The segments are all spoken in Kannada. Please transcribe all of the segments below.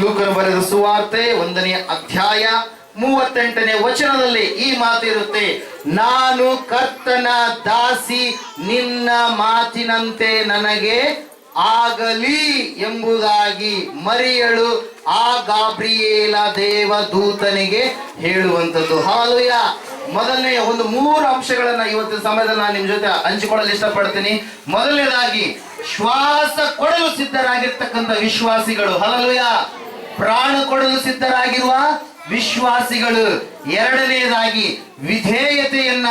ಲೂಕನು ಬರೆದ ಸುವಾರ್ತೆ ಒಂದನೇ ಅಧ್ಯಾಯ ಮೂವತ್ತೆಂಟನೇ ವಚನದಲ್ಲಿ ಈ ಮಾತು ಇರುತ್ತೆ. ನಾನು ಕರ್ತನ ದಾಸಿ ನಿನ್ನ ಮಾತಿನಂತೆ ನನಗೆ ಆಗಲಿ ಎಂಬುದಾಗಿ ಮರಿಯಳು ಆ ಗಾಬ್ರಿಯೇಲ ದೇವ ದೂತನಿಗೆ ಹೇಳುವಂಥದ್ದು. ಹಾಲುಯ ಮೊದಲನೆಯ ಒಂದು ಮೂರು ಅಂಶಗಳನ್ನ ಇವತ್ತಿನ ಸಮಯದಲ್ಲಿ ನಾನು ನಿಮ್ ಜೊತೆ ಹಂಚಿಕೊಳ್ಳಲು ಇಷ್ಟಪಡ್ತೀನಿ. ಮೊದಲನೇದಾಗಿ, ಶ್ವಾಸ ಕೊಡಲು ಸಿದ್ಧರಾಗಿರ್ತಕ್ಕಂಥ ವಿಶ್ವಾಸಿಗಳು. ಹಲಲುಯ ಪ್ರಾಣ ಕೊಡಲು ಸಿದ್ಧರಾಗಿರುವ ವಿಶ್ವಾಸಿಗಳು. ಎರಡನೆಯದಾಗಿ ವಿಧೇಯತೆಯನ್ನ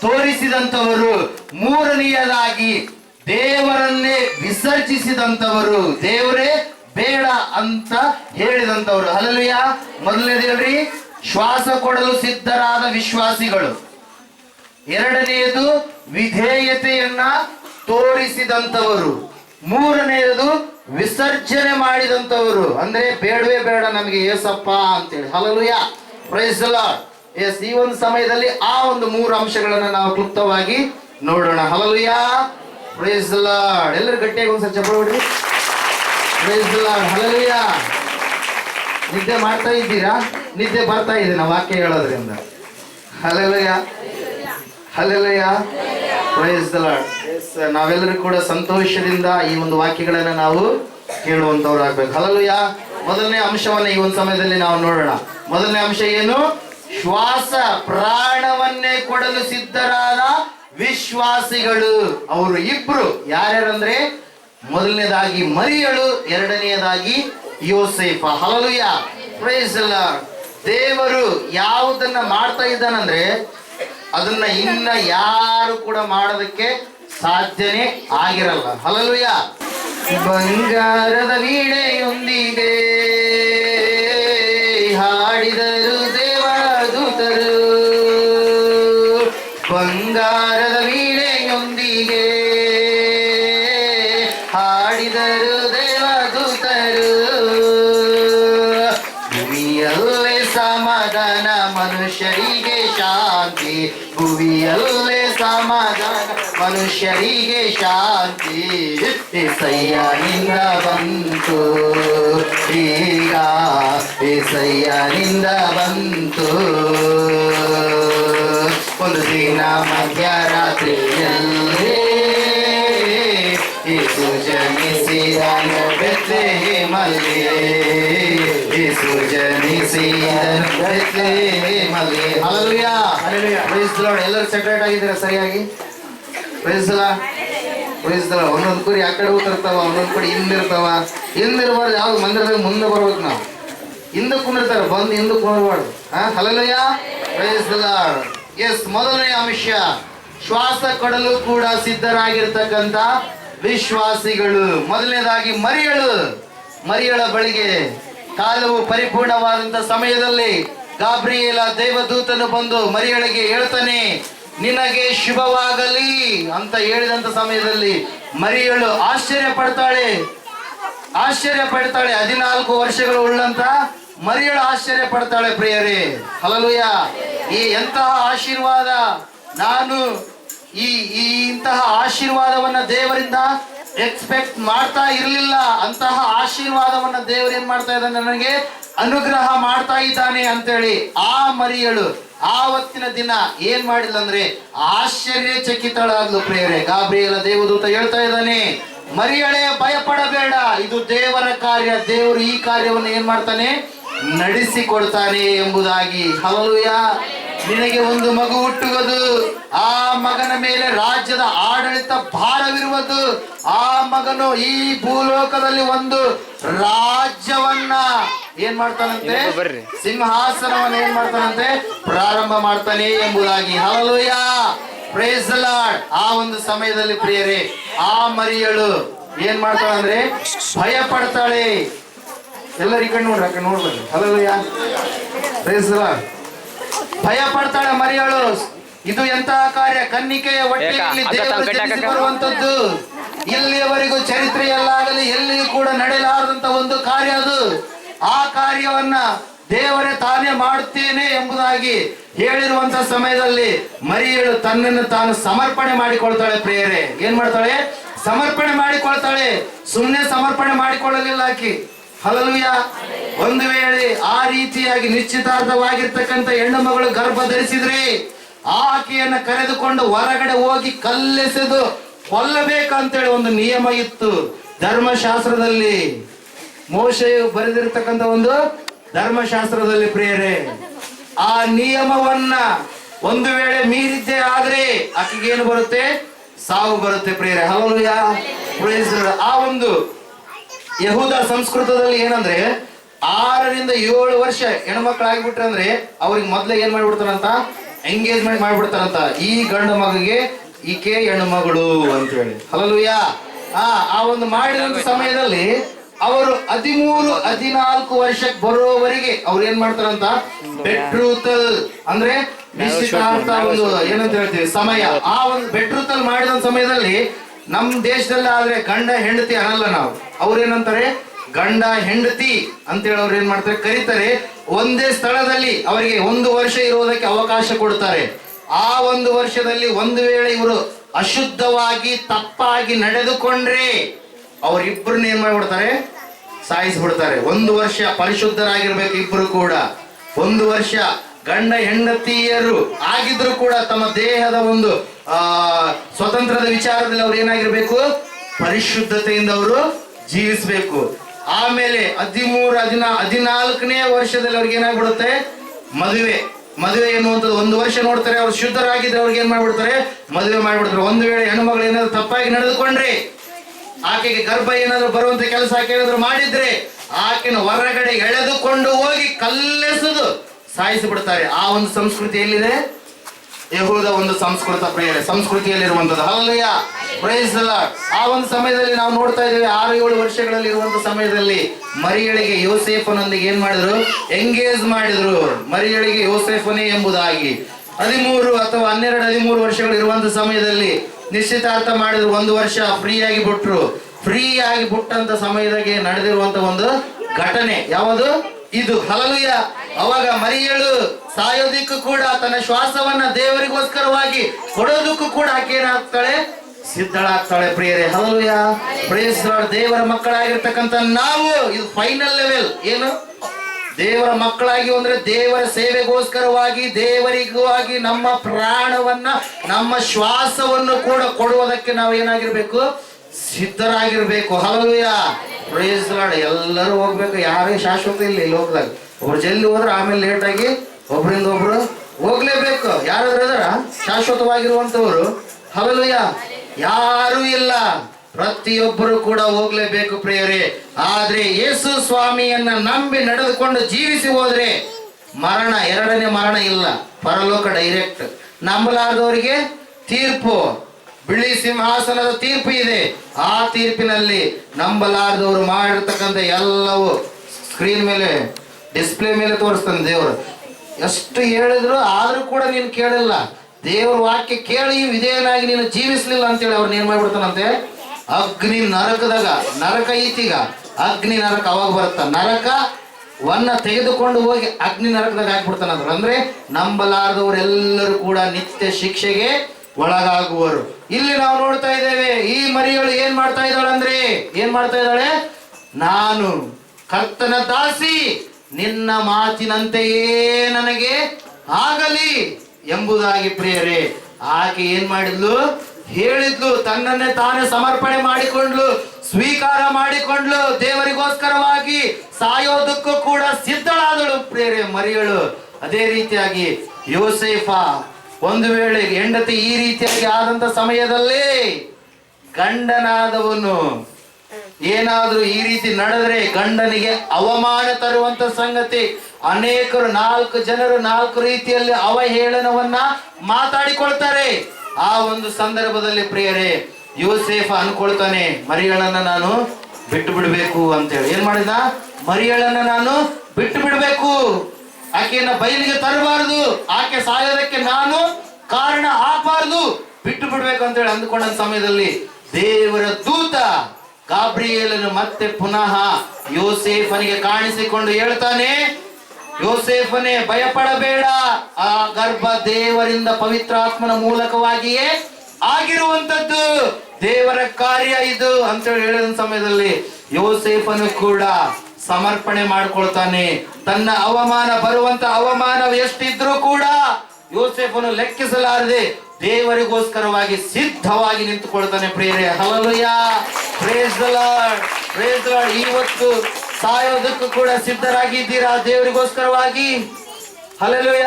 ತೋರಿಸಿದಂತವರು ಮೂರನೆಯದಾಗಿ ದೇವರನ್ನೇ ವಿಸರ್ಜಿಸಿದಂತವರು ದೇವರೇ ಬೇಡ ಅಂತ ಹೇಳಿದಂತವರು ಹಲಲುಯ ಮೊದಲನೇದು ಹೇಳ್ರಿ. ಶ್ವಾಸ ಕೊಡಲು ಸಿದ್ಧರಾದ ವಿಶ್ವಾಸಿಗಳು. ಎರಡನೆಯದು ವಿಧೇಯತೆಯನ್ನ ತೋರಿಸಿದಂತವರು ಮೂರನೆಯದು ವಿಸರ್ಜನೆ ಮಾಡಿದಂತವರು ಅಂದ್ರೆ ಬೇಡವೇ ಬೇಡ ನಮಗೆ ಏಸಪ್ಪ ಅಂತೇಳಿ. ಹಲಲುಯ ಪ್ರೈಸ್ ಎಸ್ ಈ ಒಂದು ಸಮಯದಲ್ಲಿ ಆ ಒಂದು ಮೂರು ಅಂಶಗಳನ್ನು ನಾವು ಕ್ಲುಪ್ತವಾಗಿ ನೋಡೋಣ. ಹಲಲುಯ ಪ್ರೈಸ್ ಲಾರ್ಡ್ ಎಲ್ಲರೂ ಗಟ್ಟಿಯಾಗಿ ಒಂದ್ಸಲ ಚಪ್ಪ ಹೊಡ್ರಿ ಪ್ರೈಸ್ ಲಾರ್ಡ್ ಹಲಲಿಯ ನಿದ್ದೆ ಮಾಡ್ತಾ ಇದ್ದೀರಾ? ನಿದ್ದೆ ಬರ್ತಾ ಇದೆ ನಾವು ವಾಕ್ಯ ಹೇಳೋದ್ರಿಂದ. ಹಲಲಯ ಹಲಲಯ ಪ್ರೈಸ್ ಲಾರ್ಡ್ ನಾವೆಲ್ಲರೂ ಕೂಡ ಸಂತೋಷದಿಂದ ಈ ಒಂದು ವಾಕ್ಯಗಳನ್ನ ನಾವು ಕೇಳುವಂತವ್ರಾಗ್ಬೇಕು. ಹಲಲುಯ ಮೊದಲನೇ ಅಂಶವನ್ನ ಈ ಒಂದು ಸಮಯದಲ್ಲಿ ನಾವು ನೋಡೋಣ. ಮೊದಲನೇ ಅಂಶ ಏನು? ಶ್ವಾಸ ಪ್ರಾಣವನ್ನೇ ಕೊಡಲು ಸಿದ್ಧರಾದ ವಿಶ್ವಾಸಿಗಳು ಅವರು ಇಬ್ರು. ಯಾರ್ಯಾರಂದ್ರೆ? ಮೊದಲನೇದಾಗಿ ಮರಿಯಳು, ಎರಡನೆಯದಾಗಿ ಯೋಸೇಫ. ಹಲಲುಯ ಪ್ರೈಸ್ ದೇವರು ಯಾವುದನ್ನ ಮಾಡ್ತಾ ಇದ್ದಾನಂದ್ರೆ, ಅದನ್ನ ಇನ್ನ ಯಾರು ಕೂಡ ಮಾಡೋದಕ್ಕೆ ಸಾಧ್ಯನೇ ಆಗಿರಲ್ಲ. ಹಲಲುಯ ಬಂಗಾರದ ವೀಣೆಯೊಂದಿದೆ ಹಾಡಿದರು. ಭೂಮಿಯಲ್ಲೇ ಸಮಾಧಾನ ಮನುಷ್ಯರಿಗೆ ಶಾಂತಿ ಎಸಯ್ಯನಿಂದ ಬಂತು. ಈಗ ಎಸಯ್ಯನಿಂದ ಬಂತು. ಒಂದು ದಿನ ಮಧ್ಯರಾತ್ರಿಯಲ್ಲಿ ಯೇಸು ಜನಿಸಿದನು ಬೆತ್ಲೆಹೇಮಲ್ಲಿ ಯೇಸು ಎಲ್ಲರೂ ಸೆಪರೇಟ್ ಆಗಿದ್ದೀರಾ ಸರಿಯಾಗಿ? Praise the Lord praise the Lord ಒಂದೊಂದು ಕುರಿ ಆ ಕಡೆ ಹೋಗ್ತಿರ್ತಾವ ಒಂದೊಂದು ಕುರಿ ಹಿಂದಿರ್ತಾವ ಹಿಂದಿರ್ಬಾರ್ದು ಯಾವ ಮಂದಿರದಾಗ ಮುಂದೆ ಬರ್ಬೇಕು ನಾವು. ಹಿಂದೆ ಕುಂದಿರ್ತಾರೆ ಬಂದು ಹಿಂದೆ ಕುಂದಿರ್ಬಾರ್ದು. ಹಾ hallelujah praise the Lord yes ಮೊದಲನೇ ಅಂಶ. ಶ್ವಾಸ ಕೊಡಲು ಕೂಡ ಸಿದ್ಧರಾಗಿರ್ತಕ್ಕಂಥ ವಿಶ್ವಾಸಿಗಳು. ಮೊದಲನೇದಾಗಿ ಮರಿಯಳು. ಮರಿಯಳ ಬಳಿಗೆ ಕಾಲವು ಪರಿಪೂರ್ಣವಾದಂತ ಸಮಯದಲ್ಲಿ ಗಾಬ್ರಿಯೇಲ ದೇವದೂತನು ಬಂದು ಮರಿಯಳಿಗೆ ಹೇಳ್ತಾನೆ, ನಿನಗೆ ಶುಭವಾಗಲಿ ಅಂತ ಹೇಳಿದಂತ ಸಮಯದಲ್ಲಿ ಮರಿಯಳು ಆಶ್ಚರ್ಯ ಪಡ್ತಾಳೆ ಆಶ್ಚರ್ಯ ಪಡ್ತಾಳೆ ಹದಿನಾಲ್ಕು ವರ್ಷಗಳು ಉಳ್ಳಂತ ಮರಿಯಳು ಆಶ್ಚರ್ಯ ಪಡ್ತಾಳೆ ಪ್ರಿಯರೇ. ಹಲಲುಯ ಈ ಎಂತಹ ಆಶೀರ್ವಾದ ನಾನು ಈ ಇಂತಹ ಆಶೀರ್ವಾದವನ್ನ ದೇವರಿಂದ ಎಕ್ಸ್ಪೆಕ್ಟ್ ಮಾಡ್ತಾ ಇರಲಿಲ್ಲ ಅಂತಹ ಆಶೀರ್ವಾದವನ್ನ ದೇವರು ಏನ್ ಮಾಡ್ತಾ ಇದ್ದಾನೆ ನನಗೆ? ಅನುಗ್ರಹ ಮಾಡ್ತಾ ಇದ್ದಾನೆ ಅಂತೇಳಿ ಆ ಮರಿಯಳು ಆವತ್ತಿನ ದಿನ ಏನ್ ಮಾಡಿಲ್ಲ ಅಂದ್ರೆ ಆಶ್ಚರ್ಯಚಕಿತಳಾದ್ಲು ಪ್ರೇರೆ ಗಾಬ್ರಿಯಲ ದೇವದೂತ ಹೇಳ್ತಾ ಇದ್ದಾನೆ, ಮರಿಯಳೆ, ಭಯಪಡಬೇಡ. ಇದು ದೇವರ ಕಾರ್ಯ, ದೇವರು ಈ ಕಾರ್ಯವನ್ನು ಏನ್ ಮಾಡ್ತಾನೆ? ನಡೆಸಿಕೊಡ್ತಾನೆ ಎಂಬುದಾಗಿ. ಹಲಲುಯ ನಿನಗೆ ಒಂದು ಮಗು ಹುಟ್ಟುವುದು. ಆ ಮಗನ ಮೇಲೆ ರಾಜ್ಯದ ಆಡಳಿತ ಭಾರವಿರುವುದು. ಆ ಮಗನು ಈ ಭೂಲೋಕದಲ್ಲಿ ಒಂದು ರಾಜ್ಯವನ್ನ ಏನ್ ಮಾಡ್ತಾನಂತೆ. ಸಿಂಹಾಸನವನ್ನ ಏನ್ ಮಾಡ್ತಾನಂತೆ? ಪ್ರಾರಂಭ ಮಾಡ್ತಾನೆ ಎಂಬುದಾಗಿ. ಹಲಲುಯ ಪ್ರೇಸ್ ಲಾರ್ಡ್ ಆ ಒಂದು ಸಮಯದಲ್ಲಿ ಪ್ರಿಯರೇ ಆ ಮರಿಯಳು ಏನ್ ಮಾಡ್ತಾಳಂದ್ರೆ ಭಯ ಪಡ್ತಾಳೆ ಎಲ್ಲರೂ ಈ ಕಡೆ ನೋಡ್ರಿ ಆ ಕಡೆ ಪ್ರೇಸ್ ಭಯ ಪಡ್ತಾಳೆ ಮರಿಯಳು. ಇದು ಎಂತಹ ಕಾರ್ಯ? ಕನ್ನಿಕೆಯ ಹೊಟ್ಟೆಯಲ್ಲಿ ದೇವರು ಜನಿಸಿ ಬರುವಂತದ್ದು ಇಲ್ಲಿಯವರೆಗೂ ಚರಿತ್ರೆಯಲ್ಲಾಗಲಿ ಎಲ್ಲಿಯೂ ಕೂಡ ನಡೆಯಲಾರದಂತ ಒಂದು ಕಾರ್ಯ ಅದು. ಆ ಕಾರ್ಯವನ್ನ ದೇವರೇ ತಾನೇ ಮಾಡುತ್ತೇನೆ ಎಂಬುದಾಗಿ ಹೇಳಿರುವಂತ ಸಮಯದಲ್ಲಿ ಮರಿಯಳು ತನ್ನನ್ನು ತಾನು ಸಮರ್ಪಣೆ ಮಾಡಿಕೊಳ್ತಾಳೆ ಪ್ರಿಯರೇ. ಏನ್ ಮಾಡ್ತಾಳೆ? ಸಮರ್ಪಣೆ ಮಾಡಿಕೊಳ್ತಾಳೆ. ಸುಮ್ಮನೆ ಸಮರ್ಪಣೆ ಮಾಡಿಕೊಳ್ಳಲಿಲ್ಲ ಆಕಿ. ಹಲಲುಯ. ಒಂದು ವೇಳೆ ಆ ರೀತಿಯಾಗಿ ನಿಶ್ಚಿತಾರ್ಥವಾಗಿರ್ತಕ್ಕಂಥ ಹೆಣ್ಣು ಮಗಳು ಗರ್ಭ ಧರಿಸಿದ್ರೆ ಆಕೆಯನ್ನ ಕರೆದುಕೊಂಡು ಹೊರಗಡೆ ಹೋಗಿ ಕಲ್ಲೆಸೆದು ಕೊಲ್ಲಬೇಕಂತೇಳಿ ಒಂದು ನಿಯಮ ಇತ್ತು. ಧರ್ಮಶಾಸ್ತ್ರದಲ್ಲಿ ಮೋಶೆಯು ಬರೆದಿರ್ತಕ್ಕಂಥ ಒಂದು ಧರ್ಮಶಾಸ್ತ್ರದಲ್ಲಿ ಪ್ರೇರೆ, ಆ ನಿಯಮವನ್ನ ಒಂದು ವೇಳೆ ಮೀರಿದ್ದೆ ಆದ್ರೆ ಆಕೆಗೇನು ಬರುತ್ತೆ? ಸಾವು ಬರುತ್ತೆ ಪ್ರೇರೆ. Praise ಆ ಒಂದು ಯಹೂದ ಸಂಸ್ಕೃತದಲ್ಲಿ ಏನಂದ್ರೆ ಆರರಿಂದ ಏಳು ವರ್ಷ ಹೆಣ್ಮಕ್ಳಾಗಿಬಿಟ್ರೆ ಅಂದ್ರೆ ಅವ್ರಿಗೆ ಮೊದ್ಲೇ ಏನ್ ಮಾಡ್ಬಿಡ್ತಾರಂತ? ಎಂಗೇಜ್ಮೆಂಟ್ ಮಾಡ್ಬಿಡ್ತಾರಂತ. ಈ ಗಂಡು ಮಗಗೆ ಈಕೆ ಹೆಣ್ಣು ಮಗಳು ಅಂತ ಹೇಳಿ ಹಲಲುಯ್ಯ ಆ ಆ ಒಂದು ಮಾಡಿದಂತ ಸಮಯದಲ್ಲಿ ಅವರು ಹದಿಮೂರು ಹದಿನಾಲ್ಕು ವರ್ಷಕ್ಕೆ ಬರೋವರೆಗೆ ಅವ್ರು ಏನ್ ಮಾಡ್ತಾರಂತ? ಬೆಟ್ರೂತಲ್ ಅಂದ್ರೆ ನಿಶ್ಚಿತಾರ್ಥ ಒಂದು ಏನಂತ ಹೇಳ್ತೀವಿ? ಸಮಯ. ಆ ಒಂದು ಬೆಟ್ರೂತಲ್ ಮಾಡಿದ ಸಮಯದಲ್ಲಿ ನಮ್ ದೇಶದಲ್ಲಿ ಆದ್ರೆ ಗಂಡ ಹೆಂಡತಿ ಅನ್ನಲ್ಲ ನಾವು. ಅವ್ರೇನಂತಾರೆ? ಗಂಡ ಹೆಂಡತಿ ಅಂತೇಳಿ ಅವ್ರು ಏನ್ ಮಾಡ್ತಾರೆ? ಕರೀತಾರೆ. ಒಂದೇ ಸ್ಥಳದಲ್ಲಿ ಅವರಿಗೆ ಒಂದು ವರ್ಷ ಇರುವುದಕ್ಕೆ ಅವಕಾಶ ಕೊಡ್ತಾರೆ. ಆ ಒಂದು ವರ್ಷದಲ್ಲಿ ಒಂದು ವೇಳೆ ಇವರು ಅಶುದ್ಧವಾಗಿ, ತಪ್ಪಾಗಿ ನಡೆದುಕೊಂಡ್ರೆ ಅವರಿಬ್ಬರನ್ನ ಏನ್ ಮಾಡ್ಬಿಡ್ತಾರೆ? ಸಾಯಿಸ್ಬಿಡ್ತಾರೆ. ಒಂದು ವರ್ಷ ಪರಿಶುದ್ಧರಾಗಿರ್ಬೇಕು ಇಬ್ರು ಕೂಡ. ಒಂದು ವರ್ಷ ಗಂಡ ಹೆಂಡತಿಯರು ಆಗಿದ್ರು ಕೂಡ ತಮ್ಮ ದೇಹದ ಒಂದು, ಆ, ಸ್ವತಂತ್ರದ ವಿಚಾರದಲ್ಲಿ ಅವ್ರು ಏನಾಗಿರ್ಬೇಕು? ಪರಿಶುದ್ಧತೆಯಿಂದ ಅವರು ಜೀವಿಸ್ಬೇಕು. ಆಮೇಲೆ ಹದಿಮೂರು, ಹದಿನಾ, ಹದಿನಾಲ್ಕನೇ ವರ್ಷದಲ್ಲಿ ಅವ್ರಿಗೆ ಏನಾಗ್ಬಿಡುತ್ತೆ? ಮದುವೆ. ಮದುವೆ ಎನ್ನುವಂಥದ್ದು ಒಂದು ವರ್ಷ ನೋಡ್ತಾರೆ, ಅವ್ರು ಶುದ್ಧರಾಗಿದ್ರೆ ಅವ್ರಿಗೆ ಏನ್ ಮಾಡ್ಬಿಡ್ತಾರೆ? ಮದುವೆ ಮಾಡ್ಬಿಡ್ತಾರೆ. ಒಂದು ವೇಳೆ ಹೆಣ್ಣುಮಗಳು ಏನಾದ್ರು ತಪ್ಪಾಗಿ ನಡೆದುಕೊಂಡ್ರೆ, ಆಕೆಗೆ ಗರ್ಭ ಏನಾದ್ರು ಬರುವಂತ ಕೆಲಸ ಆಕೆ ಏನಾದ್ರು ಮಾಡಿದ್ರೆ, ಆಕೆನ ಹೊರಗಡೆ ಎಳೆದುಕೊಂಡು ಹೋಗಿ ಕಲ್ಲೆಸೆದು ಸಾಯಿಸಿ ಬಿಡ್ತಾರೆ ಆ ಒಂದು ಸಂಸ್ಕೃತಿ ಎಲ್ಲಿದೆ? ಯಹೂದ ಒಂದು ಸಂಸ್ಕೃತ ಪ್ರಿಯರೇ ಸಂಸ್ಕೃತಿಯಲ್ಲಿರುವಂತದ್ದು ಅಲ್ಲಯ್ಯ ಪ್ರೈಸ್ ಆ ಒಂದು ಸಮಯದಲ್ಲಿ ನಾವು ನೋಡ್ತಾ ಇದ್ದೇವೆ, ಆರು ಏಳು ವರ್ಷಗಳಲ್ಲಿ ಇರುವಂತ ಸಮಯದಲ್ಲಿ ಮರಿಯಳಿಗೆ ಯೋಸೇಫನೊಂದಿಗೆ ಏನ್ ಮಾಡಿದ್ರು? ಎಂಗೇಜ್ ಮಾಡಿದ್ರು. ಮರಿಯಳಿಗೆ ಯೋಸೇಫನೇ ಎಂಬುದಾಗಿ. ಹದಿಮೂರು ಅಥವಾ ಹನ್ನೆರಡು, ಹದಿಮೂರು ವರ್ಷಗಳು ಇರುವಂತ ಸಮಯದಲ್ಲಿ ನಿಶ್ಚಿತಾರ್ಥ ಮಾಡಿದ್ರು, ಒಂದು ವರ್ಷ ಫ್ರೀ ಆಗಿ ಬಿಟ್ರು. ಫ್ರೀ ಆಗಿ ಬಿಟ್ಟಂತ ಸಮಯದಾಗೆ ನಡೆದಿರುವಂತ ಒಂದು ಘಟನೆ. ಯಾವುದು? ಇದು. ಹಲಲುಯ ಅವಾಗ ಮರಿಯಳು ಸಾಯೋದಿಕ್ಕೂ ಕೂಡ ತನ್ನ ಶ್ವಾಸವನ್ನ ದೇವರಿಗೋಸ್ಕರವಾಗಿ ಕೊಡೋದಕ್ಕೂ ಕೂಡ ಆಕೆ ಏನಾಗ್ತಾಳೆ? ಸಿದ್ಧಳಾಗ್ತಾಳೆ ಪ್ರಿಯರೇ. ಹಲಲುಯ ಪ್ರೇಸ್ ದೇವರ ಮಕ್ಕಳಾಗಿರ್ತಕ್ಕಂಥ ನಾವು ಇದು ಫೈನಲ್ ಲೆವೆಲ್ ಏನು? ದೇವರ ಮಕ್ಕಳಾಗಿ ಅಂದ್ರೆ ದೇವರ ಸೇವೆಗೋಸ್ಕರವಾಗಿ ದೇವರಿಗಾಗಿ ನಮ್ಮ ಪ್ರಾಣವನ್ನ, ನಮ್ಮ ಶ್ವಾಸವನ್ನು ಕೂಡ ಕೊಡುವುದಕ್ಕೆ ನಾವು ಏನಾಗಿರ್ಬೇಕು? ಸಿದ್ಧರಾಗಿರ್ಬೇಕು. ಹಲಲುಯ ಪ್ರೇಸ್ ಎಲ್ಲರೂ ಹೋಗ್ಬೇಕು. ಯಾರೇ ಶಾಶ್ವತ ಇಲ್ಲ ಇಲ್ಲಿ ಲೋಕದಾಗ ಒಬ್ರು ಜಲ್ದಿ ಹೋದ್ರೆ ಆಮೇಲೆ ಲೇಟಾಗಿ ಒಬ್ರಿಂದ ಒಬ್ರು ಹೋಗ್ಲೇಬೇಕು. ಯಾರಾದ್ರೂ ಅದರ ಶಾಶ್ವತವಾಗಿರುವಂತವ್ರು ಹಲಲುಯ ಯಾರೂ ಇಲ್ಲ. ಪ್ರತಿಯೊಬ್ಬರು ಕೂಡ ಹೋಗ್ಲೇಬೇಕು ಪ್ರಿಯರೇ. ಆದ್ರೆ ಯೇಸು ಸ್ವಾಮಿಯನ್ನ ನಂಬಿ ನಡೆದುಕೊಂಡು ಜೀವಿಸಿ ಹೋದ್ರೆ ಮರಣ, ಎರಡನೇ ಮರಣ ಇಲ್ಲ. ಪರಲೋಕ ಡೈರೆಕ್ಟ್ ನಂಬಲಾರದವರಿಗೆ ತೀರ್ಪು. ಬಿಳಿ ಸಿಂಹಾಸನದ ತೀರ್ಪು ಇದೆ. ಆ ತೀರ್ಪಿನಲ್ಲಿ ನಂಬಲಾರದವರು ಮಾಡಿರ್ತಕ್ಕಂಥ ಎಲ್ಲವೂ ಸ್ಕ್ರೀನ್ ಮೇಲೆ ಡಿಸ್ಪ್ಲೇ ಮೇಲೆ ತೋರಿಸ್ತಾನೆ ದೇವರು. ಎಷ್ಟು ಹೇಳಿದ್ರು ಆದರೂ ಕೂಡ ನೀನು ಕೇಳಿಲ್ಲ. ದೇವರ ವಾಕ್ಯ ಕೇಳಿ ವಿಧೇಯನಾಗಿ ನೀನು ಜೀವಿಸ್ಲಿಲ್ಲ ಅಂತೇಳಿ ಅವ್ರನ್ನ ಏನ್ ಮಾಡ್ಬಿಡ್ತಾನಂತೆ. ಅಗ್ನಿ ನರಕದಾಗ, ನರಕ ಈತಿಗ, ಅಗ್ನಿ ನರಕ ಅವಾಗ ಬರುತ್ತ? ನರಕ ವನ್ನ ತೆಗೆದುಕೊಂಡು ಹೋಗಿ ಅಗ್ನಿ ನರಕದಾಗ ಹಾಕ್ಬಿಡ್ತಾನಂದ್ರು ಅಂದ್ರೆ. ನಂಬಲಾರದವರೆಲ್ಲರೂ ಕೂಡ ನಿತ್ಯ ಶಿಕ್ಷೆಗೆ ಒಳಗಾಗುವರು. ಇಲ್ಲಿ ನಾವು ನೋಡ್ತಾ ಇದ್ದೇವೆ, ಈ ಮರಿಗಳು ಏನ್ ಮಾಡ್ತಾ ಇದ್ದಾಳೆ ಅಂದ್ರೆ ಏನ್ ಮಾಡ್ತಾ ಇದ್ದಾಳೆ? ನಾನು ಕರ್ತನ ದಾಸಿ. ನಿನ್ನ ಮಾತಿನಂತೆಯೇ ನನಗೆ ಆಗಲಿ ಎಂಬುದಾಗಿ ಪ್ರಿಯರೇ, ಆಕೆ ಏನ್ ಮಾಡಿದ್ಲು? ಹೇಳಿದ್ಲು, ತನ್ನನ್ನೇ ತಾನೇ ಸಮರ್ಪಣೆ ಮಾಡಿಕೊಂಡ್ಲು, ಸ್ವೀಕಾರ ಮಾಡಿಕೊಂಡ್ಲು, ದೇವರಿಗೋಸ್ಕರವಾಗಿ ಸಾಯೋದಕ್ಕೂ ಕೂಡ ಸಿದ್ಧಳಾದಳು ಪ್ರಿಯರೇ ಮರಿಯಳು. ಅದೇ ರೀತಿಯಾಗಿ ಯೋಸೇಫ ಒಂದು ವೇಳೆ ಹೆಂಡತಿ ಈ ರೀತಿಯಾಗಿ ಆದಂತ ಸಮಯದಲ್ಲಿ ಗಂಡನಾದವನು ಏನಾದ್ರೂ ಈ ರೀತಿ ನಡೆದ್ರೆ ಗಂಡನಿಗೆ ಅವಮಾನ ತರುವಂತ ಸಂಗತಿ. ಅನೇಕರು ನಾಲ್ಕು ಜನರು ನಾಲ್ಕು ರೀತಿಯಲ್ಲಿ ಅವಹೇಳನವನ್ನ ಮಾತಾಡಿಕೊಳ್ತಾರೆ. ಆ ಒಂದು ಸಂದರ್ಭದಲ್ಲಿ ಪ್ರಿಯರೇ, ಯೋಸೇಫ ಅನ್ಕೊಳ್ತಾನೆ, ಮರಿಯಳನ್ನ ನಾನು ಬಿಟ್ಟು ಬಿಡ್ಬೇಕು ಅಂತೇಳಿ. ಏನ್ ಮಾಡಿದ? ಮರಿಯಳನ್ನ ನಾನು ಬಿಟ್ಟು ಬಿಡಬೇಕು ಆಕೆಯನ್ನ ಬಯಲಿಗೆ ತರಬಾರದು. ಆಕೆ ಸಾಯೋದಕ್ಕೆ ನಾನು ಕಾರಣ ಆಗಬಾರದು. ಬಿಟ್ಟು ಬಿಡ್ಬೇಕು ಅಂತೇಳಿ ಅಂದ್ಕೊಂಡ ಸಮಯದಲ್ಲಿ ದೇವರ ದೂತ ಗಾಬ್ರಿಯೇಲನು ಮತ್ತೆ ಪುನಃ ಯೋಸೇಫನಿಗೆ ಕಾಣಿಸಿಕೊಂಡು ಹೇಳ್ತಾನೆ, ಯೋಸೇಫನೇ ಭಯಪಡಬೇಡ, ಆ ಗರ್ಭ ದೇವರಿಂದ ಪವಿತ್ರಾತ್ಮನ ಮೂಲಕವಾಗಿಯೇ ಆಗಿರುವಂತದ್ದು ದೇವರ ಕಾರ್ಯ ಇದು ಅಂತ ಹೇಳಿದ ಸಮಯದಲ್ಲಿ ಯೋಸೇಫನು ಕೂಡ ಸಮರ್ಪಣೆ ಮಾಡ್ಕೊಳ್ತಾನೆ. ತನ್ನ ಅವಮಾನ ಬರುವಂತ ಅವಮಾನ ಎಷ್ಟಿದ್ರೂ ಕೂಡ ಯೋಸೇಫನು ಲೆಕ್ಕಿಸಲಾರದೆ ದೇವರಿಗೋಸ್ಕರವಾಗಿ ಸಿದ್ಧವಾಗಿ ನಿಂತುಕೊಳ್ತಾನೆ ಪ್ರಿಯರೇ. ಹಲಲುಯ ಇವತ್ತು ಸಾಯೋದಕ್ಕೂ ಕೂಡ ಸಿದ್ಧರಾಗಿದ್ದೀರಾ? ದೇವರಿಗೋಸ್ಕರವಾಗಿ? ಹಲಲುಯ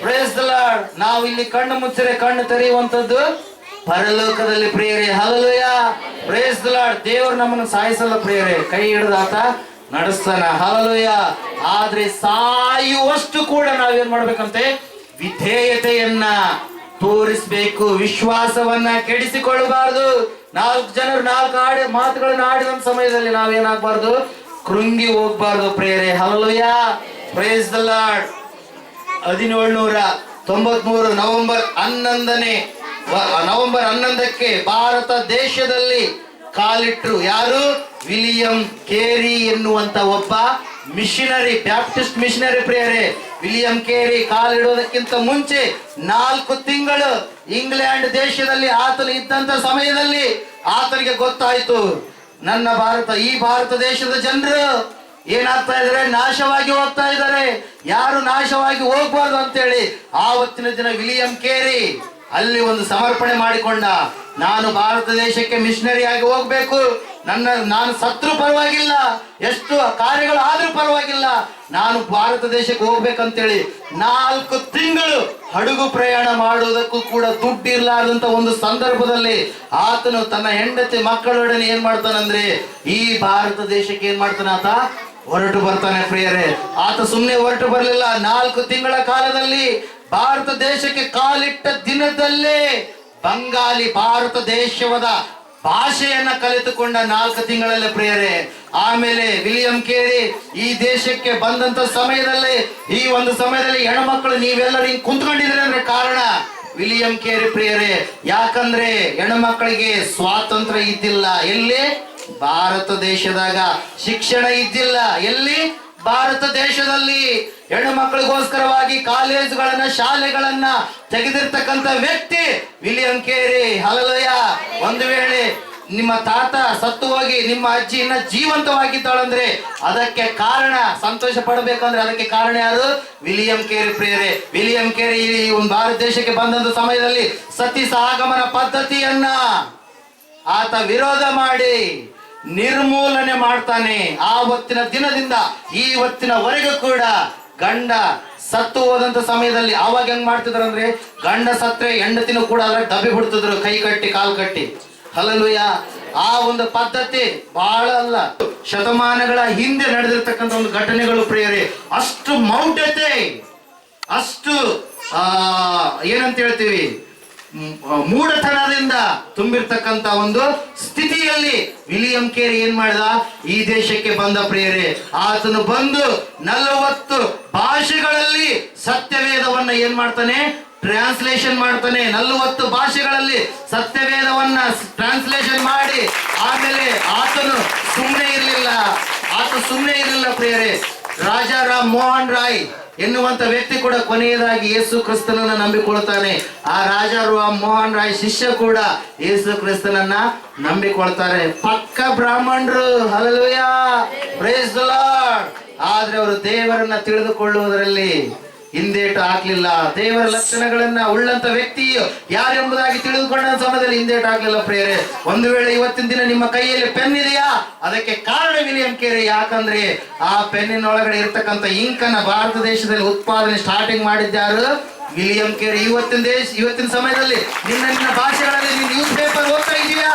ಪ್ರೇಸ್ ದ ಲಾರ್ಡ್ ನಾವು ಇಲ್ಲಿ ಕಣ್ಣು ಮುಚ್ಚರೆ ಕಣ್ಣು ತೆರೆಯುವಂತದ್ದು ಪರಲೋಕದಲ್ಲಿ ಪ್ರೇರೆ ಹಲಲುಯ ಪ್ರೇಸ್ ದ ಲಾರ್ಡ್ ದೇವರು ನಮ್ಮನ್ನು ಸಾಯಿಸಲ್ಲ ಪ್ರೇರೆ ಕೈ ಹಿಡಿದಾತ ನಡೆಸ್ತಾನ. ಹಲಲುಯ ಆದ್ರೆ ಸಾಯುವಷ್ಟು ಕೂಡ ನಾವೇನ್ ಮಾಡ್ಬೇಕಂತೆ? ವಿಧೇಯತೆಯನ್ನ ತೋರಿಸ್ಬೇಕು. ವಿಶ್ವಾಸವನ್ನ ಕೆಡಿಸಿಕೊಳ್ಳಬಾರದು. ನಾಲ್ಕು ಜನರು ನಾಲ್ಕು ಆಡಿ ಮಾತುಗಳನ್ನು ಆಡಿದ ಸಮಯದಲ್ಲಿ ನಾವೇನಾಗಬಾರ್ದು? ಕೃಂಗಿ ಹೋಗ್ಬಾರ್ದು ಪ್ರೇರೆ ಹಲಲುಯ ಪ್ರೇಸ್ ದ ಲಾರ್ಡ್ ಹದಿನೇಳುನೂರ ತೊಂಬತ್ಮೂರು ನವೆಂಬರ್ ಹನ್ನೊಂದನೇ ನವೆಂಬರ್ ಹನ್ನೊಂದಕ್ಕೆ ಭಾರತ ದೇಶದಲ್ಲಿ ಕಾಲಿಟ್ರು ಯಾರು? ವಿಲಿಯಂ ಕೇರಿ ಎನ್ನುವಂತ ಒಬ್ಬ ಮಿಷನರಿ, ಬ್ಯಾಪ್ಟಿಸ್ಟ್ ಮಿಷನರಿ ಪ್ರೇರೆ ವಿಲಿಯಂ ಕೇರಿ ಕಾಲಿಡೋದಕ್ಕಿಂತ ಮುಂಚೆ ನಾಲ್ಕು ತಿಂಗಳು ಇಂಗ್ಲೆಂಡ್ ದೇಶದಲ್ಲಿ ಆತನು ಇದ್ದಂತ ಸಮಯದಲ್ಲಿ ಆತನಿಗೆ ಗೊತ್ತಾಯಿತು, ನನ್ನ ಭಾರತ, ಈ ಭಾರತ ದೇಶದ ಜನರು ಏನಾಗ್ತಾ ಇದಾರೆ ನಾಶವಾಗಿ ಹೋಗ್ತಾ ಇದ್ದಾರೆ. ಯಾರು ನಾಶವಾಗಿ ಹೋಗ್ಬಾರ್ದು ಅಂತೇಳಿ ಆವತ್ತಿನ ದಿನ ವಿಲಿಯಂ ಕೇರಿ ಅಲ್ಲಿ ಒಂದು ಸಮರ್ಪಣೆ ಮಾಡಿಕೊಂಡ, ನಾನು ಭಾರತ ದೇಶಕ್ಕೆ ಮಿಷನರಿ ಆಗಿ ಹೋಗ್ಬೇಕು. ನನ್ನ, ನಾನು ಸತ್ರು ಪರವಾಗಿಲ್ಲ. ಎಷ್ಟು ಕಾರ್ಯಗಳು ಆದ್ರೂ ಪರವಾಗಿಲ್ಲ. ನಾನು ಭಾರತ ದೇಶಕ್ಕೆ ಹೋಗ್ಬೇಕಂತೇಳಿ ನಾಲ್ಕು ತಿಂಗಳು ಹಡಗು ಪ್ರಯಾಣ ಮಾಡುವುದಕ್ಕೂ ಕೂಡ ದುಡ್ಡು ಇರ್ಲಾರ್ದಂತ ಒಂದು ಸಂದರ್ಭದಲ್ಲಿ ಆತನು ತನ್ನ ಹೆಂಡತಿ ಮಕ್ಕಳೊಡನೆ ಏನ್ ಮಾಡ್ತಾನಂದ್ರೆ ಈ ಭಾರತ ದೇಶಕ್ಕೆ ಏನ್ ಮಾಡ್ತಾನ ಆತ? ಹೊರಟು ಬರ್ತಾನೆ ಪ್ರಿಯರೇ. ಆತ ಸುಮ್ಮನೆ ಹೊರಟು ಬರಲಿಲ್ಲ. ನಾಲ್ಕು ತಿಂಗಳ ಕಾಲದಲ್ಲಿ ಭಾರತ ದೇಶಕ್ಕೆ ಕಾಲಿಟ್ಟ ದಿನದಲ್ಲೇ ಬಂಗಾಲಿ ಭಾರತ ದೇಶವದ ಭಾಷೆಯನ್ನ ಕಲಿತುಕೊಂಡ ನಾಲ್ಕು ತಿಂಗಳಲ್ಲೇ ಪ್ರಿಯರೇ, ಆಮೇಲೆ ವಿಲಿಯಂ ಕೇರಿ, ಈ ದೇಶಕ್ಕೆ ಬಂದಂತ ಸಮಯದಲ್ಲಿ, ಈ ಒಂದು ಸಮಯದಲ್ಲಿ ಹೆಣ್ಮಕ್ಳು ನೀವೆಲ್ಲರೂ ಹಿಂಗ್ ಕುಂತ್ಕೊಂಡಿದ್ರೆ ಅಂದ್ರೆ ಕಾರಣ ವಿಲಿಯಂ ಕೇರಿ ಪ್ರಿಯರೇ. ಯಾಕಂದ್ರೆ ಹೆಣ್ಮಕ್ಳಿಗೆ ಸ್ವಾತಂತ್ರ್ಯ ಇದ್ದಿಲ್ಲ. ಎಲ್ಲಿ? ಭಾರತ ದೇಶದಾಗ ಶಿಕ್ಷಣ ಇದ್ದಿಲ್ಲ. ಎಲ್ಲಿ? ಭಾರತ ದೇಶದಲ್ಲಿ ಹೆಣ್ಣು ಮಕ್ಕಳಿಗೋಸ್ಕರವಾಗಿ ಕಾಲೇಜುಗಳನ್ನ, ಶಾಲೆಗಳನ್ನ ತೆಗೆದಿರ್ತಕ್ಕಂತ ವ್ಯಕ್ತಿ ವಿಲಿಯಂ ಕೇರಿ. ಹಲಲಯ ಒಂದು ವೇಳೆ ನಿಮ್ಮ ತಾತ ಸತ್ತು ಹೋಗಿ ನಿಮ್ಮ ಅಜ್ಜಿಯನ್ನ ಜೀವಂತವಾಗಿದ್ದಾಳಂದ್ರೆ ಅದಕ್ಕೆ ಕಾರಣ, ಸಂತೋಷ ಪಡಬೇಕಂದ್ರೆ ಅದಕ್ಕೆ ಕಾರಣ ಯಾರು? ವಿಲಿಯಂ ಕೇರಿ ಪ್ರಿಯರೇ, ವಿಲಿಯಂ ಕೇರಿ ಈ ಒಂದು ಭಾರತ ದೇಶಕ್ಕೆ ಬಂದಂತ ಸಮಯದಲ್ಲಿ ಸತಿ ಸಹಗಮನ ಪದ್ಧತಿಯನ್ನ ಆತ ವಿರೋಧ ಮಾಡಿ. ನಿರ್ಮೂಲನೆ ಮಾಡ್ತಾನೆ. ಆ ಹೊತ್ತಿನ ದಿನದಿಂದ ಈ ಹೊತ್ತಿನವರೆಗೂ ಕೂಡ ಗಂಡ ಸತ್ತು ಹೋದಂತ ಸಮಯದಲ್ಲಿ ಅವಾಗ ಹೆಂಗ್ ಮಾಡ್ತಿದ್ರು ಅಂದ್ರೆ ಗಂಡ ಸತ್ರೆ ಹೆಂಡತಿನೂ ಕೂಡ ಅದ್ರ ದಬ್ಬಿ ಬಿಡ್ತಿದ್ರು, ಕೈ ಕಟ್ಟಿ, ಕಾಲು ಕಟ್ಟಿ. ಹಲಲುಯ ಆ ಒಂದು ಪದ್ಧತಿ ಬಹಳ ಅಲ್ಲ. ಶತಮಾನಗಳ ಹಿಂದೆ ನಡೆದಿರ್ತಕ್ಕಂಥ ಒಂದು ಘಟನೆಗಳು ಪ್ರಿಯರೇ, ಅಷ್ಟು ಮೌಢ್ಯತೆ, ಅಷ್ಟು, ಆ, ಏನಂತ ಹೇಳ್ತೀವಿ ಮೂಢತನದಿಂದ ತುಂಬಿರ್ತಕ್ಕಂತ ಒಂದು ಸ್ಥಿತಿಯಲ್ಲಿ ವಿಲಿಯಂ ಕೇರಿ ಏನ್ ಮಾಡಿದ? ಈ ದೇಶಕ್ಕೆ ಬಂದ ಪ್ರೇರೆ ಆತನು ಬಂದು ನಲವತ್ತು ಭಾಷೆಗಳಲ್ಲಿ ಸತ್ಯವೇದವನ್ನ ಏನ್ ಮಾಡ್ತಾನೆ? ಟ್ರಾನ್ಸ್ಲೇಷನ್ ಮಾಡ್ತಾನೆ. ನಲವತ್ತು ಭಾಷೆಗಳಲ್ಲಿ ಸತ್ಯವೇದವನ್ನ ಟ್ರಾನ್ಸ್ಲೇಷನ್ ಮಾಡಿ, ಆಮೇಲೆ ಆತನು ಸುಮ್ಮನೆ ಇರಲಿಲ್ಲ. ಆತ ಸುಮ್ಮನೆ ಇರಲಿಲ್ಲ ಪ್ರಿಯರೇ ರಾಜಾರಾಮ್ ಮೋಹನ್ ರಾಯ್ ಎನ್ನುವಂತ ವ್ಯಕ್ತಿ ಕೂಡ ಕೊನೆಯದಾಗಿ ಯೇಸು ಕ್ರಿಸ್ತನನ್ನ ನಂಬಿಕೊಳ್ತಾನೆ ಆ ರಾಜ ರಾಮ್ ಮೋಹನ್ ರಾಯ್ ಶಿಷ್ಯ ಕೂಡ ಯೇಸು ಕ್ರಿಸ್ತನನ್ನ ನಂಬಿಕೊಳ್ತಾರೆ. ಪಕ್ಕ ಬ್ರಾಹ್ಮಣರು ಹಲಲುಯ ಪ್ರೈಸ್ ಲಾರ್ಡ್ ಆದ್ರೆ ಅವರು ದೇವರನ್ನ ತಿಳಿದುಕೊಳ್ಳುವುದರಲ್ಲಿ ಹಿಂದೇಟು ಹಾಕ್ಲಿಲ್ಲ. ದೇವರ ಲಕ್ಷಣಗಳನ್ನ ಉಳ್ಳಂತ ವ್ಯಕ್ತಿಯು ಯಾರೆಂಬುದಾಗಿ ತಿಳಿದುಕೊಂಡ ಸಮಯದಲ್ಲಿ ಹಿಂದೇಟು ಹಾಕ್ಲಿಲ್ಲ ಪ್ರೇರೆ ಒಂದು ವೇಳೆ ಇವತ್ತಿನ ದಿನ ನಿಮ್ಮ ಕೈಯಲ್ಲಿ ಪೆನ್ ಇದೆಯಾ? ಅದಕ್ಕೆ ಕಾರಣ ವಿಲಿಯಂ ಕೇರಿ, ಯಾಕಂದ್ರೆ ಆ ಪೆನ್ನಿನ ಒಳಗಡೆ ಇಂಕನ ಭಾರತ ದೇಶದಲ್ಲಿ ಉತ್ಪಾದನೆ ಸ್ಟಾರ್ಟಿಂಗ್ ಮಾಡಿದ್ದಾರು ವಿಲಿಯಂ ಕೇರಿ. ಇವತ್ತಿನ ದೇಶ, ಇವತ್ತಿನ ಸಮಯದಲ್ಲಿ ನಿನ್ನ ನಿನ್ನ ಭಾಷೆಗಳಲ್ಲಿ ನೀನು ನ್ಯೂಸ್ ಪೇಪರ್ ಓದ್ತಾ ಇದೀಯಾ?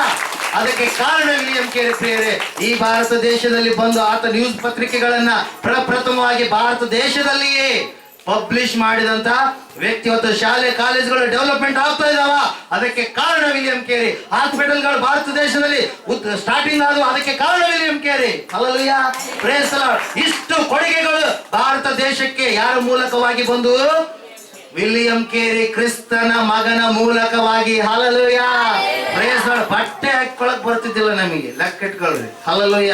ಅದಕ್ಕೆ ಕಾರಣ ವಿಲಿಯಂ ಕೇರಿ ಪ್ರೇರೆ ಈ ಭಾರತ ದೇಶದಲ್ಲಿ ಬಂದು ಆತ ನ್ಯೂಸ್ ಪತ್ರಿಕೆಗಳನ್ನ ಪ್ರಪ್ರಥಮವಾಗಿ ಭಾರತ ದೇಶದಲ್ಲಿಯೇ ಪಬ್ಲಿಷ್ ಮಾಡಿದಂತ ವ್ಯಕ್ತಿ ಶಾಲೆ, ಕಾಲೇಜುಗಳು ಡೆವಲಪ್ಮೆಂಟ್ ಆಗ್ತಾ ಇದಾವ. ಅದಕ್ಕೆ ಕಾರಣ ವಿಲಿಯಂ ಕೇರಿ. ಹಾಸ್ಪಿಟಲ್ಗಳು ಭಾರತ ದೇಶದಲ್ಲಿ ಸ್ಟಾರ್ಟಿಂಗ್ ಆದವು. ಅದಕ್ಕೆ ಕಾರಣ ವಿಲಿಯಂ ಕೇರಿ. ಅಲ್ಲಲ್ಯ ಪ್ರೇಸ್ ಇಷ್ಟು ಕೊಡುಗೆಗಳು ಭಾರತ ದೇಶಕ್ಕೆ ಯಾರ ಮೂಲಕವಾಗಿ ಬಂದು? ವಿಲಿಯಂ ಕೇರಿ ಕ್ರಿಸ್ತನ ಮಗನ ಮೂಲಕವಾಗಿ. ಹಲಲುಯ ಪ್ರೇಸ್ ಬಟ್ಟೆ ಹಾಕೊಳಕ್ ಬರ್ತಿದ್ದಿಲ್ಲ ನಮಗೆ. ಲೆಕ್ಕ ಇಟ್ಕೊಳ್ರಿ ಹಲಲುಯ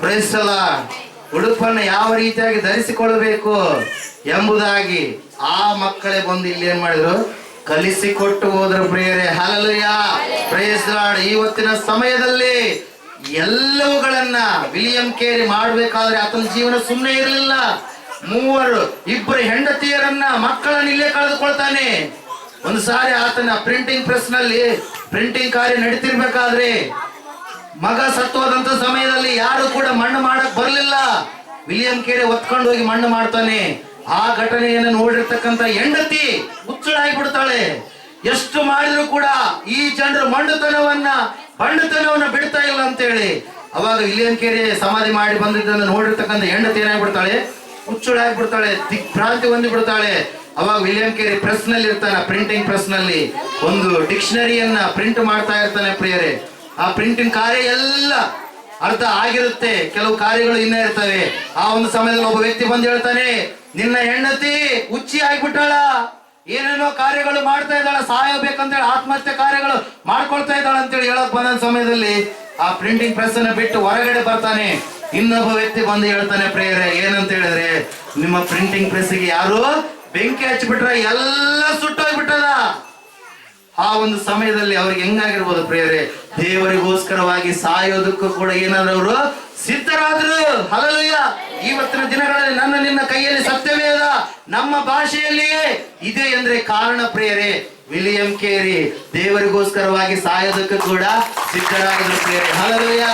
ಪ್ರೇಸಲ ಉಡುಪನ್ನು ಯಾವ ರೀತಿಯಾಗಿ ಧರಿಸಿಕೊಳ್ಳಬೇಕು ಎಂಬುದಾಗಿ ಆ ಮಕ್ಕಳೇ ಬಂದು ಇಲ್ಲಿ ಏನ್ ಮಾಡಿದ್ರು? ಕಲಿಸಿಕೊಟ್ಟು ಹೋದ್ರು ಪ್ರಿಯರೇ. ಹಲಲುಯ ಪ್ರೇಸ್ ಲಾರ್ಡ್ ಇವತ್ತಿನ ಸಮಯದಲ್ಲಿ ಎಲ್ಲವುಗಳನ್ನ ವಿಲಿಯಂ ಕೇರಿ ಮಾಡಬೇಕಾದ್ರೆ ಆತನ ಜೀವನ ಸುಮ್ಮನೆ ಇರಲಿಲ್ಲ. ಮೂವರು ಇಬ್ಬರು ಹೆಂಡತಿಯರನ್ನ ಮಕ್ಕಳನ್ನ ಇಲ್ಲೇ ಕಳೆದುಕೊಳ್ತಾನೆ. ಒಂದು ಸಾರಿ ಆತನ ಪ್ರಿಂಟಿಂಗ್ ಪ್ರೆಸ್ನಲ್ಲಿ ಪ್ರಿಂಟಿಂಗ್ ಕಾರ್ಯ ನಡೀತಿರ್ಬೇಕಾದ್ರೆ ಮಗ ಸತ್ತೋದಂತ ಸಮಯದಲ್ಲಿ ಯಾರು ಕೂಡ ಮಣ್ಣು ಮಾಡಕ್ ಬರಲಿಲ್ಲ. ವಿಲಿಯಂ ಕೇರೆ ಒತ್ಕೊಂಡು ಹೋಗಿ ಮಣ್ಣು ಮಾಡ್ತಾನೆ. ಆ ಘಟನೆಯನ್ನು ನೋಡಿರ್ತಕ್ಕಂತ ಹೆಂಡತಿ ಉಚ್ಚಳಾಗಿ ಬಿಡ್ತಾಳೆ ಎಷ್ಟು ಮಾಡಿದ್ರು ಕೂಡ ಈ ಜನರು ಮಂಡುತನವನ್ನ, ಬಂಡುತನವನ್ನ ಬಿಡ್ತಾ ಇಲ್ಲ ಅಂತೇಳಿ. ಅವಾಗ ವಿಲಿಯಂ ಕೇರೆ ಸಮಾಧಿ ಮಾಡಿ ಬಂದಿದ್ದನ್ನು ನೋಡಿರ್ತಕ್ಕಂಥ ಹೆಂಡತಿ ಏನಾಗ್ಬಿಡ್ತಾಳೆ? ಹುಚ್ಚಳಾಗಿ ಬಿಡ್ತಾಳೆ ದಿಗ್ಭ್ರಾಂತಿ ಹೊಂದಿ ಬಿಡ್ತಾಳೆ ಅವಾಗ ವಿಲಿಯಂ ಕೇರಿ ಪ್ರೆಸ್ನಲ್ಲಿ ಇರ್ತಾನೆ, ಪ್ರಿಂಟಿಂಗ್ ಪ್ರೆಸ್ನಲ್ಲಿ ಒಂದು ಡಿಕ್ಷನರಿಯನ್ನ ಪ್ರಿಂಟ್ ಮಾಡ್ತಾ ಇರ್ತಾನೆ ಪ್ರಿಯರೇ. ಆ ಪ್ರಿಂಟಿಂಗ್ ಕಾರ್ಯ ಎಲ್ಲ ಅರ್ಧ ಆಗಿರುತ್ತೆ. ಕೆಲವು ಕಾರ್ಯಗಳು ಇನ್ನೇ ಇರ್ತವೆ. ಆ ಒಂದು ಸಮಯದಲ್ಲಿ ಒಬ್ಬ ವ್ಯಕ್ತಿ ಬಂದು ಹೇಳ್ತಾನೆ, ನಿನ್ನ ಹೆಂಡತಿ ಹುಚ್ಚಿ ಆಗ್ಬಿಟ್ಟಾಳ. ಏನೇನೋ ಕಾರ್ಯಗಳು ಮಾಡ್ತಾ ಇದ್ದಾಳ, ಸಾಯಬೇಕಂತೇಳಿ ಆತ್ಮಹತ್ಯೆ ಕಾರ್ಯಗಳು ಮಾಡ್ಕೊಳ್ತಾ ಇದ್ದಾಳ ಅಂತೇಳಿ ಹೇಳಕ್ ಬಂದ ಸಮಯದಲ್ಲಿ ಆ ಪ್ರಿಂಟಿಂಗ್ ಪ್ರೆಸ್ ಅನ್ನ ಬಿಟ್ಟು ಹೊರಗಡೆ ಬರ್ತಾನೆ. ಇನ್ನೊಬ್ಬ ವ್ಯಕ್ತಿ ಬಂದು ಹೇಳ್ತಾನೆ, ಪ್ರೇಯರೇ, ಏನಂತ ಹೇಳಿದ್ರೆ, ನಿಮ್ಮ ಪ್ರಿಂಟಿಂಗ್ ಪ್ರೆಸ್ಗೆ ಯಾರು ಬೆಂಕಿ ಹಚ್ಚಿಬಿಟ್ರೆ ಎಲ್ಲ ಸುಟ್ಟೋಗ್ಬಿಟ್ಟದ. ಆ ಒಂದು ಸಮಯದಲ್ಲಿ ಅವ್ರಿಗೆ ಹೆಂಗಾಗಿರ್ಬೋದು ಪ್ರಿಯರೇ? ದೇವರಿಗೋಸ್ಕರವಾಗಿ ಸಾಯೋದಕ್ಕೂ ಕೂಡ ಏನಾದ್ರು ಅವರು ಸಿದ್ಧರಾದ್ರು. ಹಲಲುಯ್ಯ ಇವತ್ತಿನ ದಿನಗಳಲ್ಲಿ ನನ್ನ ನಿನ್ನ ಕೈಯಲ್ಲಿ ಸತ್ಯವೇ ಸತ್ಯವೇದ ನಮ್ಮ ಭಾಷೆಯಲ್ಲಿಯೇ ಇದೆ ಅಂದ್ರೆ ಕಾರಣ ಪ್ರಿಯರೇ. ವಿಲಿಯಂ ಕೇರಿ, ದೇವರಿಗೋಸ್ಕರವಾಗಿ ಸಾಯೋದಕ್ಕೂ ಕೂಡ ಸಿದ್ಧರಾಗಿದ್ರು ಪ್ರಿಯರೇ. ಹಲಲುಯ್ಯ.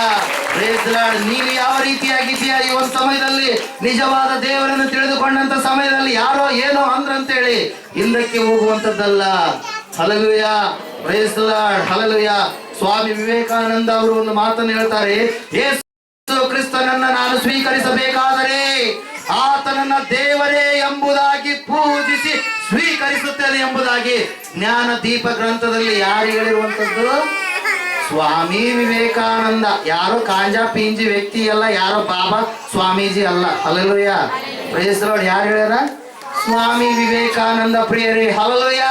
ನೀನು ಯಾವ ರೀತಿಯಾಗಿದ್ದೀಯಾ ಈ ಒಂದು ಸಮಯದಲ್ಲಿ? ನಿಜವಾದ ದೇವರನ್ನು ತಿಳಿದುಕೊಂಡಂತ ಸಮಯದಲ್ಲಿ ಯಾರೋ ಏನೋ ಅಂದ್ರಂತೇಳಿ, ಹಿಂದಕ್ಕೆ ಹೋಗುವಂತದ್ದಲ್ಲ. Hallelujah hallelujah. ಸ್ವಾಮಿ ವಿವೇಕಾನಂದ ಅವರು ಒಂದು ಮಾತನ್ನು ಹೇಳ್ತಾರೆ ಯೇಸು ಕ್ರಿಸ್ತನನ್ನ ನಾನು ಸ್ವೀಕರಿಸಬೇಕಾದರೆ ಆತನನ್ನ ದೇವರೇ ಎಂಬುದಾಗಿ ಪೂಜಿಸಿ ಸ್ವೀಕರಿಸುತ್ತೇನೆ ಎಂಬುದಾಗಿ ಜ್ಞಾನ ದೀಪ ಗ್ರಂಥದಲ್ಲಿ ಯಾರು ಹೇಳಿರುವಂತದ್ದು ಸ್ವಾಮಿ ವಿವೇಕಾನಂದ. ಯಾರು ಕಾಂಜಾ ಪಿಂಜಿ ವ್ಯಕ್ತಿ ಅಲ್ಲ, ಯಾರು ಬಾಬಾ ಸ್ವಾಮೀಜಿ ಅಲ್ಲ. ಹಲಲುಯ. ಪ್ರಯಸ್ಲೋಡ್ ಯಾರು ಹೇಳ್ಯಾರ? ಸ್ವಾಮಿ ವಿವೇಕಾನಂದ ಪ್ರಿಯರೇ, ಹಲಲುಯ.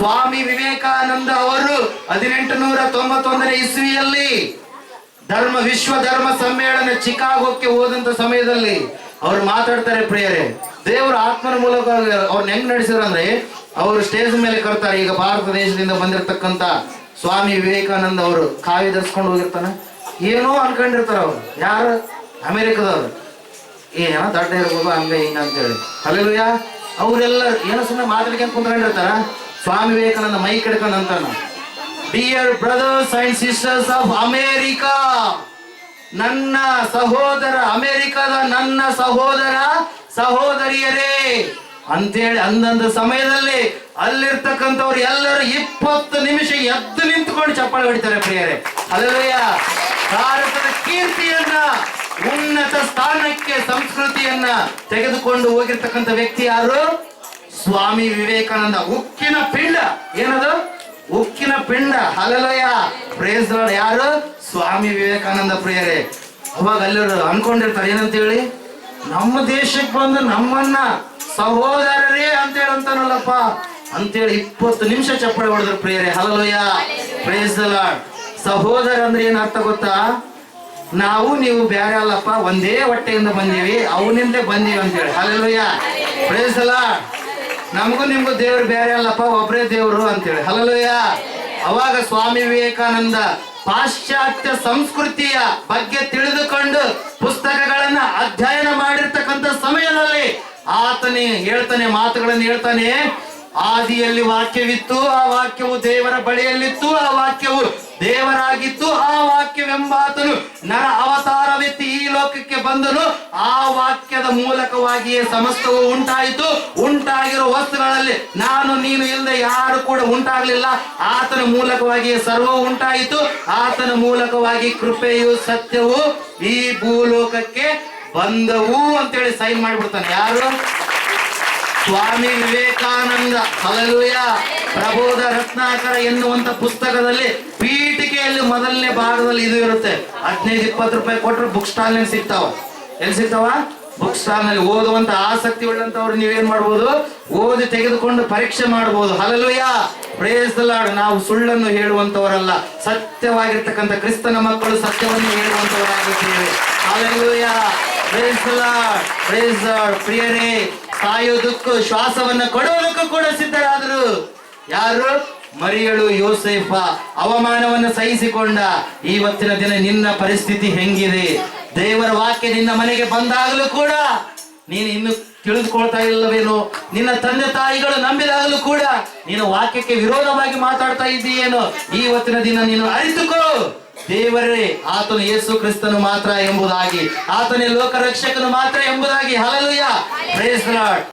ಸ್ವಾಮಿ ವಿವೇಕಾನಂದ ಅವರು ಹದಿನೆಂಟು ನೂರ ತೊಂಬತ್ತೊಂದನೇ ಇಸ್ವಿಯಲ್ಲಿ ಧರ್ಮ ವಿಶ್ವ ಧರ್ಮ ಸಮ್ಮೇಳನ ಚಿಕಾಗೋಕ್ಕೆ ಹೋದಂತ ಸಮಯದಲ್ಲಿ ಅವ್ರು ಮಾತಾಡ್ತಾರೆ ಪ್ರಿಯರೇ. ದೇವರ ಆತ್ಮನ ಮೂಲಕ ಅವ್ರನ್ನ ಹೆಂಗ್ ನಡೆಸಿದ್ರು ಅಂದ್ರೆ ಅವರು ಸ್ಟೇಜ್ ಮೇಲೆ ಕರ್ತಾರೆ. ಈಗ ಭಾರತ ದೇಶದಿಂದ ಬಂದಿರತಕ್ಕಂತ ಸ್ವಾಮಿ ವಿವೇಕಾನಂದ ಅವರು ಕಾವಿ ಧರಿಸ್ಕೊಂಡು ಹೋಗಿರ್ತಾನೆ. ಏನೋ ಅನ್ಕೊಂಡಿರ್ತಾರ ಅವ್ರು. ಯಾರು? ಅಮೆರಿಕದವ್ರು. ಏನೋ ದಡ್ಡ ಇರ್ಬೋದು ಹಂಗ ಹಿಂಗ ಅಂತೇಳಿ. ಅಲ್ಲಿ ಅವರೆಲ್ಲ ಏನೋ ಸುಮ್ಮನೆ ಮಾತಾಡ್ಕೊಂಡು ಕುಂತ್ಕೊಂಡಿರ್ತಾರ. ಸ್ವಾಮಿ ವಿವೇಕಾನಂದ ಮೈ ಕೆಡ್ಕೊಂಡ್ ಅಂತಾನ dear brothers and sisters of America ನನ್ನ ಸಹೋದರ, ಅಮೆರಿಕದ ನನ್ನ ಸಹೋದರ ಸಹೋದರಿಯರೇ, ಅಂತೇಳಿ ಅಂದಂದ ಸಮಯದಲ್ಲಿ ಅಲ್ಲಿರ್ತಕ್ಕಂಥವ್ರು ಎಲ್ಲರೂ ಇಪ್ಪತ್ತು ನಿಮಿಷ ಎದ್ದು ನಿಂತ್ಕೊಂಡು ಚಪ್ಪಾಳೆ ಹೊಡಿತಾರೆ ಪ್ರಿಯರೇ. ಅಲ್ಲಯ್ಯ ಭಾರತದ ಕೀರ್ತಿಯನ್ನ, ಉನ್ನತ ಸ್ಥಾನಕ್ಕೆ, ಸಂಸ್ಕೃತಿಯನ್ನ ತೆಗೆದುಕೊಂಡು ಹೋಗಿರ್ತಕ್ಕಂಥ ವ್ಯಕ್ತಿ ಯಾರು? ಸ್ವಾಮಿ ವಿವೇಕಾನಂದ ಉಕ್ಕಿನ ಪಿಂಡ. ಏನದು? ಉಕ್ಕಿನ ಪಿಂಡ. ಹಲಲಯ ಪ್ರೇಸ್ ಯಾರು? ಸ್ವಾಮಿ ವಿವೇಕಾನಂದ ಪ್ರಿಯರೇ. ಅವಾಗ ಎಲ್ಲರೂ ಅನ್ಕೊಂಡಿರ್ತಾರೆ ಏನಂತ ಹೇಳಿ ನಮ್ಮ ದೇಶಕ್ಕೆ ಬಂದು ನಮ್ಮನ್ನ ಸಹೋದರರೇ ಅಂತೇಳಿ ಅಂತಾನಲ್ಲಪ್ಪ ಅಂತೇಳಿ ಇಪ್ಪತ್ತು ನಿಮಿಷ ಚಪ್ಪಳೆ ಹೊಡೆದ್ರು ಪ್ರಿಯರೇ. ಹಲಲೋಯ ಪ್ರೇಸ್ ಸಹೋದರ ಅಂದ್ರೆ ಏನ್ ಅರ್ಥ ಗೊತ್ತಾ? ನಾವು ನೀವು ಬೇರೆ ಅಲ್ಲಪ್ಪ, ಒಂದೇ ಹೊಟ್ಟೆಯಿಂದ ಬಂದೀವಿ, ಅವನಿಂದ ಬಂದೀವಿ ಅಂತೇಳಿ. ಹಲಲೋಯ ಪ್ರೇಸ್ ನಮಗೂ ನಿಮಗೂ ದೇವ್ರು ಬೇರೆ ಅಲ್ಲಪ್ಪ ಒಬ್ಬರೇ ದೇವರು ಅಂತೇಳಿ. ಹಲಲುಯ್ಯ ಅವಾಗ ಸ್ವಾಮಿ ವಿವೇಕಾನಂದ ಪಾಶ್ಚಾತ್ಯ ಸಂಸ್ಕೃತಿಯ ಬಗ್ಗೆ ತಿಳಿದುಕೊಂಡು ಪುಸ್ತಕಗಳನ್ನ ಅಧ್ಯಯನ ಮಾಡಿರ್ತಕ್ಕಂಥ ಸಮಯದಲ್ಲಿ ಆತನೇ ಹೇಳ್ತಾನೆ, ಮಾತುಗಳನ್ನು ಹೇಳ್ತಾನೆ ಆದಿಯಲ್ಲಿ ವಾಕ್ಯವಿತ್ತು, ಆ ವಾಕ್ಯವು ದೇವರ ಬಳಿಯಲ್ಲಿತ್ತು, ಆ ವಾಕ್ಯವು ದೇವರಾಗಿತ್ತು, ಆ ವಾಕ್ಯವೆಂಬಾತನು ನರ ಅವತಾರವೆತ್ತಿ ಈ ಲೋಕಕ್ಕೆ ಬಂದನು. ಆ ವಾಕ್ಯದ ಮೂಲಕವಾಗಿಯೇ ಸಮಸ್ತವು ಉಂಟಾಯಿತು. ಉಂಟಾಗಿರೋ ವಸ್ತುಗಳಲ್ಲಿ ನಾನು, ನೀನು ಇಲ್ಲದೆ ಯಾರು ಕೂಡ ಉಂಟಾಗಲಿಲ್ಲ. ಆತನ ಮೂಲಕವಾಗಿಯೇ ಸರ್ವವು ಉಂಟಾಯಿತು. ಆತನ ಮೂಲಕವಾಗಿ ಕೃಪೆಯು ಸತ್ಯವು ಈ ಭೂಲೋಕಕ್ಕೆ ಬಂದವು ಅಂತೇಳಿ ಸೈನ್ ಮಾಡಿಬಿಡ್ತಾನೆ. ಯಾರು? ಸ್ವಾಮಿ ವಿವೇಕಾನಂದ ಹಲಲುಯ ಪ್ರಬೋಧ ರತ್ನಾಕರ ಎನ್ನುವಂತ ಪುಸ್ತಕದಲ್ಲಿ ಪೀಠಿಕೆಯಲ್ಲಿ ಮೊದಲನೇ ಭಾಗದಲ್ಲಿ ಇದು ಇರುತ್ತೆ. ಹದಿನೈದು, ಇಪ್ಪತ್ತು ರೂಪಾಯಿ ಕೊಟ್ಟರೆ ಬುಕ್ ಸ್ಟಾಲ್ನಲ್ಲಿ ಸಿಗ್ತಾವ. ಎಲ್ಲಿ ಸಿಗ್ತಾವ? ಬುಕ್ ಸ್ಟಾಲ್ನಲ್ಲಿ. ಓದುವಂತ ಆಸಕ್ತಿ ಉಳ್ಳಂತವ್ರು ನೀವೇನ್ ಮಾಡ್ಬೋದು? ಓದಿ ತೆಗೆದುಕೊಂಡು ಪರೀಕ್ಷೆ ಮಾಡಬಹುದು ಹಲಲುಯ ಪ್ರೇಸ್ ಲಾರ್ಡ್ ನಾವು ಸುಳ್ಳನ್ನು ಹೇಳುವಂತವರಲ್ಲ. ಸತ್ಯವಾಗಿರ್ತಕ್ಕಂಥ ಕ್ರಿಸ್ತನ ಮಕ್ಕಳು ಸತ್ಯವನ್ನು ಹೇಳುವಂತವರಾಗಿದ್ದೇವೆ. Hallelujah praise Lord praise Lord ಪ್ರಿಯರೇ ಸಾಯೋದಕ್ಕೂ ಶ್ವಾಸವನ್ನ ಕೊಡೋದಕ್ಕೂ ಕೂಡ ಸಿದ್ಧರಾದರು. ಯಾರು? ಮರಿಯಳು ಯೋಸೇಫ. ಅವಮಾನವನ್ನು ಸಹಿಸಿಕೊಂಡ. ಇವತ್ತಿನ ದಿನ ನಿನ್ನ ಪರಿಸ್ಥಿತಿ ಹೆಂಗಿದೆ? ದೇವರ ವಾಕ್ಯ ನಿನ್ನ ಮನೆಗೆ ಬಂದಾಗಲೂ ಕೂಡ ನೀನು ಇನ್ನು ತಿಳಿದುಕೊಳ್ತಾ ಇಲ್ಲವೇನೋ? ನಿನ್ನ ತಂದೆ ತಾಯಿಗಳು ನಂಬಿದಾಗಲೂ ಕೂಡ ನೀನು ವಾಕ್ಯಕ್ಕೆ ವಿರೋಧವಾಗಿ ಮಾತಾಡ್ತಾ ಇದ್ದೀಯೇನೋ? ಇವತ್ತಿನ ದಿನ ನೀನು ಅರಿತುಕೋ. ದೇವರೇ ಆತನು ಯೇಸು ಕ್ರಿಸ್ತನು ಮಾತ್ರ ಎಂಬುದಾಗಿ ಆತನೇ ಲೋಕ ರಕ್ಷಕನು ಮಾತ್ರ ಎಂಬುದಾಗಿ ಹಲಲುಯ ಪ್ರೇಸ್ ಲಾರ್ಡ್